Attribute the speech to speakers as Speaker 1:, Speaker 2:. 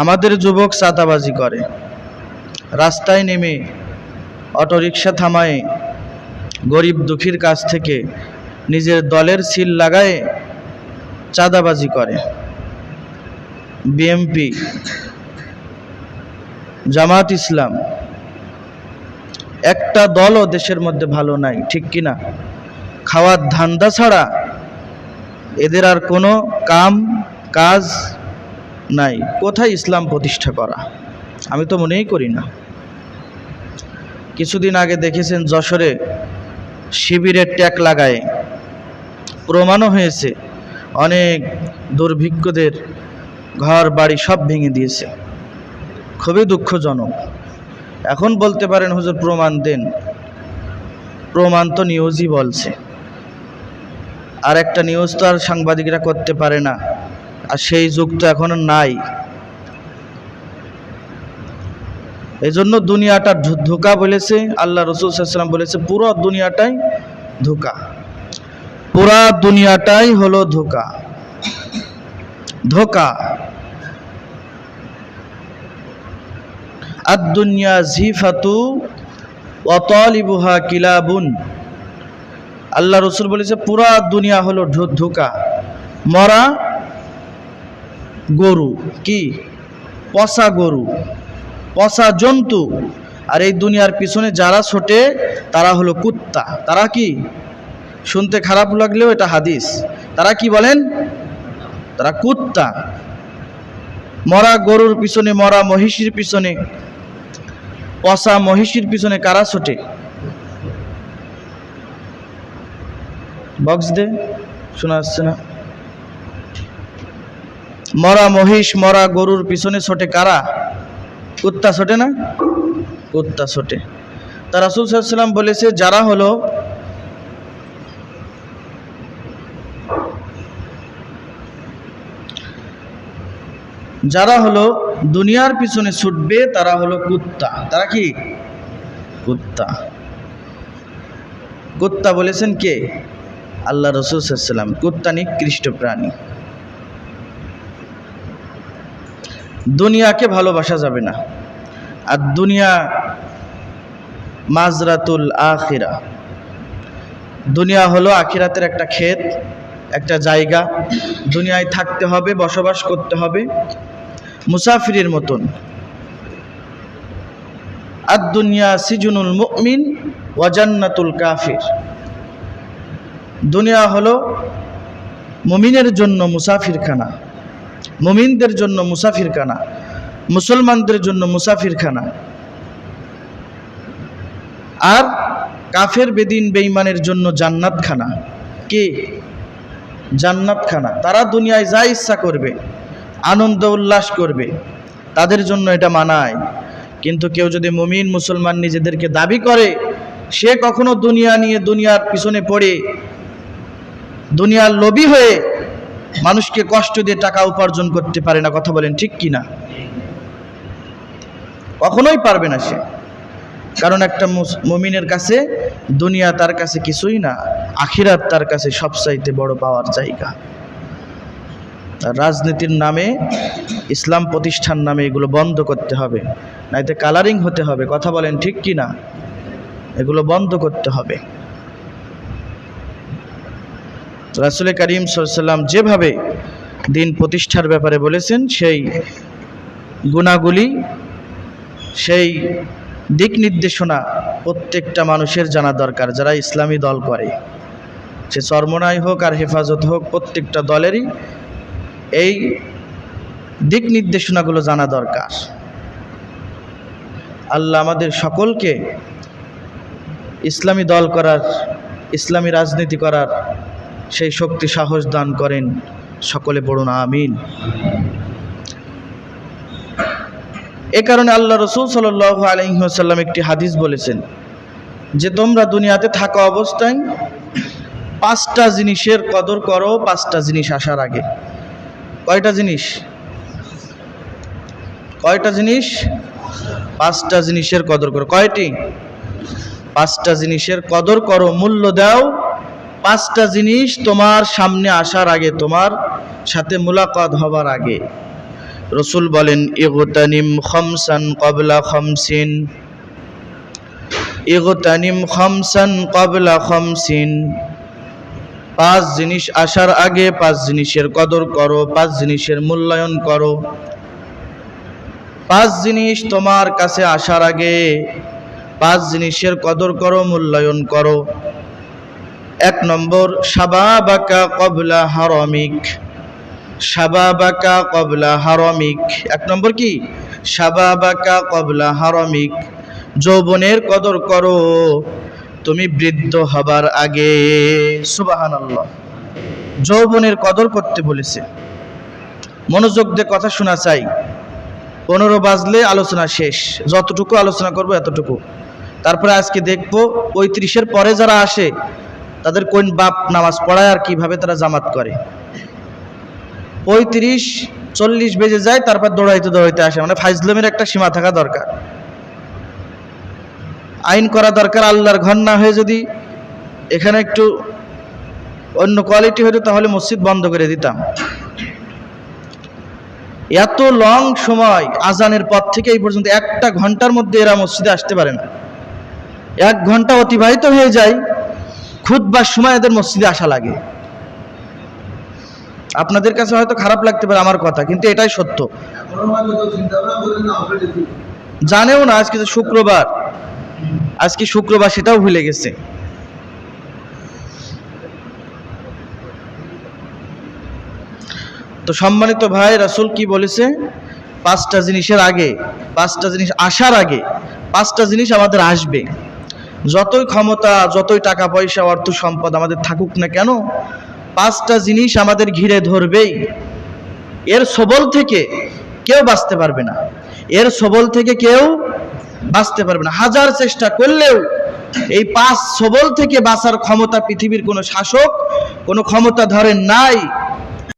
Speaker 1: আমাদের যুবক চাঁদাবাজি করে। রাস্তায় নেমে অটোরিকশা থামায়, গরিব দুঃখীর কাছ থেকে নিজের দলের সিল লাগায় চাঁদাবাজি করে। বিএমপি, জামাত ইসলাম, একটা দলও দেশের মধ্যে ভালো নাই, ঠিক কিনা খাওয়ার ধান্দা ছাড়া এদের আর কোনো কাম, কাজ নাই, কোথায় ইসলাম প্রতিষ্ঠা করা? আমি তো মনেই করি না। কিছুদিন আগে দেখেছেন যশোরে শিবিরের ট্যাগ লাগায়। প্রমাণও হয়েছে, অনেক দুর্ভিক্ষদের ঘর বাড়ি সব ভেঙে দিয়েছে। খুবই দুঃখজনক। এখন বলতে পারেন হুজুর, প্রমাণ দেন। প্রমাণ তো নিউজই বলছে। আর একটা নিউজ তো আর সাংবাদিকরা করতে পারে না। আর সেই যুগ তো এখনও নাই। এই জন্য দুনিয়াটা ধোঁকা বলেছে, আল্লাহ রসুল বলেছে, পুরো দুনিয়াটাই ধোঁকা। পুরা দুনিয়াটাই হলো ধোঁকা। ধোঁকা। আর দুনিয়া জিফাতু ওয়াতালিবুহা কিলাবুন। আল্লাহ রসুল বলেছে, পুরা দুনিয়া হলো ধোঁকা। মরা গরু, কি? পচা গরু, পচা জন্তু। আর এই দুনিয়ার পিছনে যারা ছোটে, তারা হলো কুত্তা। তারা কি? শুনতে খারাপ লাগলেও এটা হাদিস। তারা কি বলেন? তারা কুত্তা। মরা গরুর পিছনে, মরা মহিষীর পিছনে, পচা মহিষীর পিছনে কারা ছোটে? বক্স দে, শোনা যাচ্ছে না। মরা মহিষ, মরা গরুর পিছনে ছোটে কারা? কুত্তা ছোটে না? কুত্তা ছোটে। তা রাসুল সাল্লাম বলেছে, যারা হলো যারা হলো দুনিয়ার পিছনে ছুটবে, তারা হলো কুত্তা। তারা কি? কুত্তা। কুত্তা বলেছেন কে? আল্লাহ রসুল সাল্লাম কুত্তা নিকৃষ্ট প্রাণী। দুনিয়াকে ভালোবাসা যাবে না। আর দুনিয়া মাজরাতুল আখিরা। দুনিয়া হলো আখিরাতের একটা ক্ষেত, একটা জায়গা। দুনিয়ায় থাকতে হবে, বসবাস করতে হবে, মুসাফিরের মতন। আর দুনিয়া সিজুনুল মুমিন ওয়াজান্নাতুল কাফির। দুনিয়া হলো মুমিনের জন্য মুসাফিরখানা। মুমিনদের জন্য মুসাফিরখানা, মুসলমানদের জন্য মুসাফিরখানা। আর কাফের বেদিন বেঈমানের জন্য জান্নাতখানা। কি? জান্নাতখানা। তারা দুনিয়ায় যা ইচ্ছা করবে, আনন্দ উল্লাস করবে, তাদের জন্য এটা মানায়। কিন্তু কেউ যদি মুমিন মুসলমান নিজেদেরকে দাবি করে, সে কখনো দুনিয়া নিয়ে দুনিয়ার পিছনে পড়ে, দুনিয়ার লোভী হয়ে মানুষকে কষ্ট দিয়ে টাকা উপার্জন করতে পারে না, কথা বলেন ঠিক কি না কখনোই পারবে না সে। কারণ একটা মমিনের কাছে দুনিয়া তার কাছে কিছুই না, আখিরাত তার কাছে সবচাইতে বড় পাওয়ার জায়গা। রাজনীতির নামে, ইসলাম প্রতিষ্ঠান নামে এগুলো বন্ধ করতে হবে, নাইতে কালারিং হতে হবে, কথা বলেন ঠিক কি না এগুলো বন্ধ করতে হবে। রাসুল করিম সাল্লাম যেভাবে দিন প্রতিষ্ঠার ব্যাপারে বলেছেন, সেই গুণাগুলি, সেই দিক নির্দেশনা প্রত্যেকটা মানুষের জানা দরকার, যারা ইসলামী দল করে। সে চর্মনাই হোক আর হেফাজত হোক, প্রত্যেকটা দলেরই এই দিক নির্দেশনাগুলো জানা দরকার। আল্লাহ আমাদের সকলকে ইসলামী দল করার, ইসলামী রাজনীতি করার সেই শক্তি সাহস দান করেন। সকলে পড়ুন, আমিন। এ কারণে আল্লাহ রসুল সাল আলহিহাসাল্লাম একটি হাদিস বলেছেন যে, তোমরা দুনিয়াতে থাকা অবস্থায় পাঁচটা জিনিসের কদর করো, পাঁচটা জিনিস আসার আগে। কয়টা জিনিস? কয়টা জিনিস? পাঁচটা জিনিসের কদর করো। কয়টি? পাঁচটা জিনিসের কদর করো, মূল্য দাও পাঁচটা জিনিস তোমার সামনে আসার আগে, তোমার সাথে মোলাকাত হবার আগে। রসুল বলেন, ইগতানিম খমসান কবলা খমসিন। ইগতানিম খমসান কবলা খমসিন। পাঁচ জিনিস আসার আগে, পাঁচ জিনিসের কদর করো, পাঁচ জিনিসের মূল্যায়ন করো। পাঁচ জিনিস তোমার কাছে আসার আগে, পাঁচ জিনিসের কদর করো, মূল্যায়ন করো। এক নম্বর সাবাবাকা কবলা হারমিক। সাবাবাকা কবলা হারমিক। এক নম্বর কি? সাবাবাকা কবলা হারমিক। যৌবনের কদর করো, তুমি বৃদ্ধ হবার আগে। সুবাহান আল্লাহ যৌবনের কদর করতে বলেছে। মনোযোগ দিয়ে কথা শোনা চাই। পনেরো বাজলে আলোচনা শেষ। যতটুকু আলোচনা করব এতটুকু। তারপরে আজকে দেখব, পঁয়ত্রিশের পরে যারা আসে তাদের কোন বাপ নামাজ পড়ায় আর কীভাবে তারা জামাত করে। পঁয়ত্রিশ, চল্লিশ বেজে যায়, তারপর দৌড়াইতে দৌড়াইতে আসে। মানে ফাইজলামের একটা সীমা থাকা দরকার। আইন করা দরকার, আল্লাহর ঘর না হয়ে যদি এখানে একটু অন্য কোয়ালিটি হতো তাহলে মসজিদ বন্ধ করে দিতাম। এত লং সময় আজানের পর থেকে এই পর্যন্ত একটা ঘণ্টার মধ্যে এরা মসজিদে আসতে পারে না। এক ঘণ্টা অতিবাহিত হয়ে যায় খুদবার সময় এদের মসজিদে আসা লাগে। আপনাদের কাছে হয়তো খারাপ লাগতে পারে আমার কথা, কিন্তু এটাই সত্য। জানেও না, আজকে শুক্রবার। আজকে শুক্রবার সেটাও ভুলে গেছে। তো সম্মানিত ভাই, রাসুল কি বলেছে? পাঁচটা জিনিসের আগে, পাঁচটা জিনিস আসার আগে, পাঁচটা জিনিস আমাদের আসবে। যতই ক্ষমতা, যতই টাকা পয়সা, অর্থ সম্পদ আমাদের থাকুক না কেন, পাঁচটা জিনিস আমাদের ঘিরে ধরবেই। এর সবল থেকে কেউ বাঁচতে পারবে না। এর সবল থেকে কেউ বাঁচতে পারবে না। হাজার চেষ্টা করলেও এই পাঁচ সবল থেকে বাঁচার ক্ষমতা পৃথিবীর কোনো শাসক, কোনো ক্ষমতা ধরেন নাই।